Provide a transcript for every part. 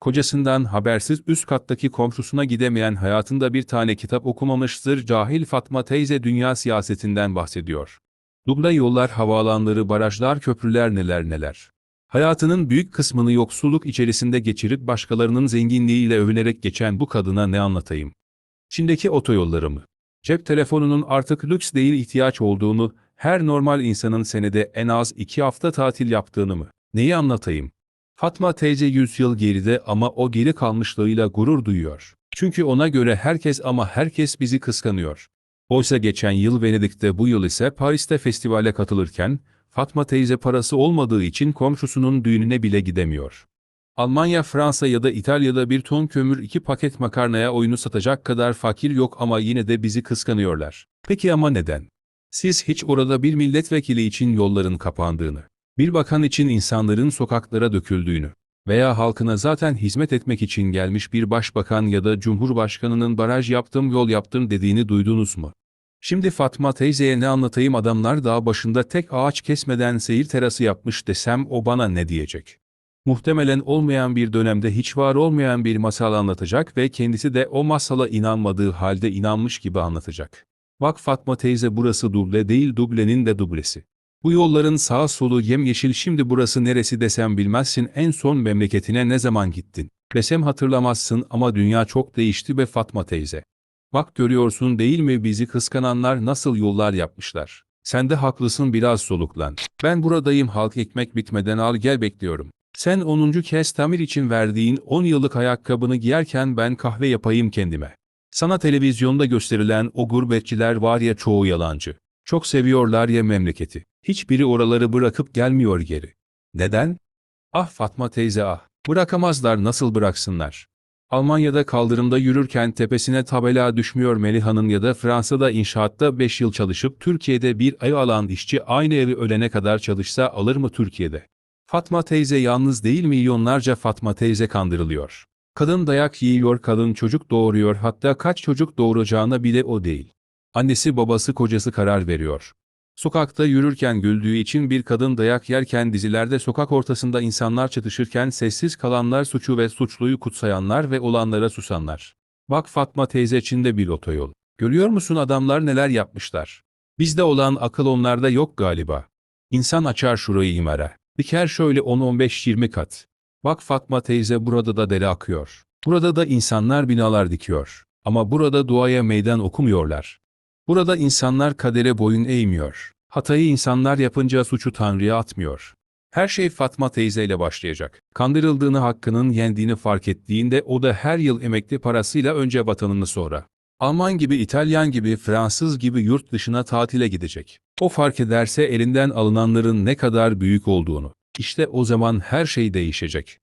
Kocasından habersiz üst kattaki komşusuna gidemeyen hayatında bir tane kitap okumamıştır cahil Fatma teyze dünya siyasetinden bahsediyor. Duble yollar, havaalanları, barajlar, köprüler neler neler. Hayatının büyük kısmını yoksulluk içerisinde geçirip başkalarının zenginliğiyle övünerek geçen bu kadına ne anlatayım? Çin'deki otoyolları mı? Cep telefonunun artık lüks değil ihtiyaç olduğunu, her normal insanın senede en az iki hafta tatil yaptığını mı? Neyi anlatayım? Fatma teyze 100 yıl geride ama o geri kalmışlığıyla gurur duyuyor. Çünkü ona göre herkes ama herkes bizi kıskanıyor. Oysa geçen yıl Venedik'te bu yıl ise Paris'te festivale katılırken, Fatma teyze parası olmadığı için komşusunun düğününe bile gidemiyor. Almanya, Fransa ya da İtalya'da bir ton kömür iki paket makarnaya oyunu satacak kadar fakir yok ama yine de bizi kıskanıyorlar. Peki ama neden? Siz hiç orada bir milletvekili için yolların kapandığını, bir bakan için insanların sokaklara döküldüğünü veya halkına zaten hizmet etmek için gelmiş bir başbakan ya da cumhurbaşkanının baraj yaptım yol yaptım dediğini duydunuz mu? Şimdi Fatma teyzeye ne anlatayım adamlar dağ başında tek ağaç kesmeden seyir terası yapmış desem o bana ne diyecek? Muhtemelen olmayan bir dönemde hiç var olmayan bir masal anlatacak ve kendisi de o masala inanmadığı halde inanmış gibi anlatacak. Bak Fatma teyze burası duble değil dublenin de dublesi. Bu yolların sağ solu yemyeşil şimdi burası neresi desem bilmezsin en son memleketine ne zaman gittin. Desem hatırlamazsın ama dünya çok değişti be Fatma teyze. Bak görüyorsun değil mi bizi kıskananlar nasıl yollar yapmışlar. Sen de haklısın biraz soluklan. Ben buradayım halk ekmek bitmeden al gel bekliyorum. Sen 10. kez tamir için verdiğin 10 yıllık ayakkabını giyerken ben kahve yapayım kendime. Sana televizyonda gösterilen o gurbetçiler var ya çoğu yalancı. Çok seviyorlar ya memleketi. Hiçbiri oraları bırakıp gelmiyor geri. Neden? Ah Fatma teyze ah. Bırakamazlar nasıl bıraksınlar? Almanya'da kaldırımda yürürken tepesine tabela düşmüyor Meliha'nın ya da Fransa'da inşaatta 5 yıl çalışıp Türkiye'de bir ay alan işçi aynı evi ölene kadar çalışsa alır mı Türkiye'de? Fatma teyze yalnız değil milyonlarca Fatma teyze kandırılıyor. Kadın dayak yiyor, kadın çocuk doğuruyor hatta kaç çocuk doğuracağına bile o değil. Annesi babası kocası karar veriyor. Sokakta yürürken güldüğü için bir kadın dayak yerken dizilerde sokak ortasında insanlar çatışırken sessiz kalanlar suçu ve suçluyu kutsayanlar ve olanlara susanlar. Bak Fatma teyze Çin'de bir otoyol. Görüyor musun adamlar neler yapmışlar? Bizde olan akıl onlarda yok galiba. İnsan açar şurayı imara. Diker şöyle 10-15-20 kat. Bak Fatma teyze burada da dere akıyor. Burada da insanlar binalar dikiyor. Ama burada duaya meydan okumuyorlar. Burada insanlar kadere boyun eğmiyor. Hatayı insanlar yapınca suçu Tanrı'ya atmıyor. Her şey Fatma teyzeyle başlayacak. Kandırıldığını hakkının yendiğini fark ettiğinde o da her yıl emekli parasıyla önce vatanını sonra. Alman gibi, İtalyan gibi, Fransız gibi yurt dışına tatile gidecek. O fark ederse elinden alınanların ne kadar büyük olduğunu. İşte o zaman her şey değişecek.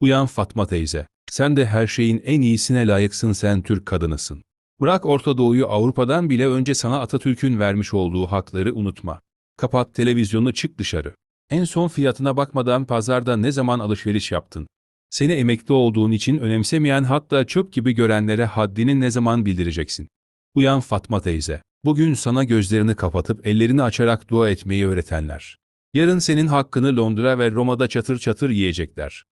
Uyan Fatma teyze. Sen de her şeyin en iyisine layıksın sen Türk kadınısın. Bırak Orta Doğu'yu Avrupa'dan bile önce sana Atatürk'ün vermiş olduğu hakları unutma. Kapat televizyonu çık dışarı. En son fiyatına bakmadan pazarda ne zaman alışveriş yaptın? Seni emekli olduğun için önemsemeyen hatta çöp gibi görenlere haddini ne zaman bildireceksin? Uyan Fatma teyze. Bugün sana gözlerini kapatıp ellerini açarak dua etmeyi öğretenler. Yarın senin hakkını Londra ve Roma'da çatır çatır yiyecekler.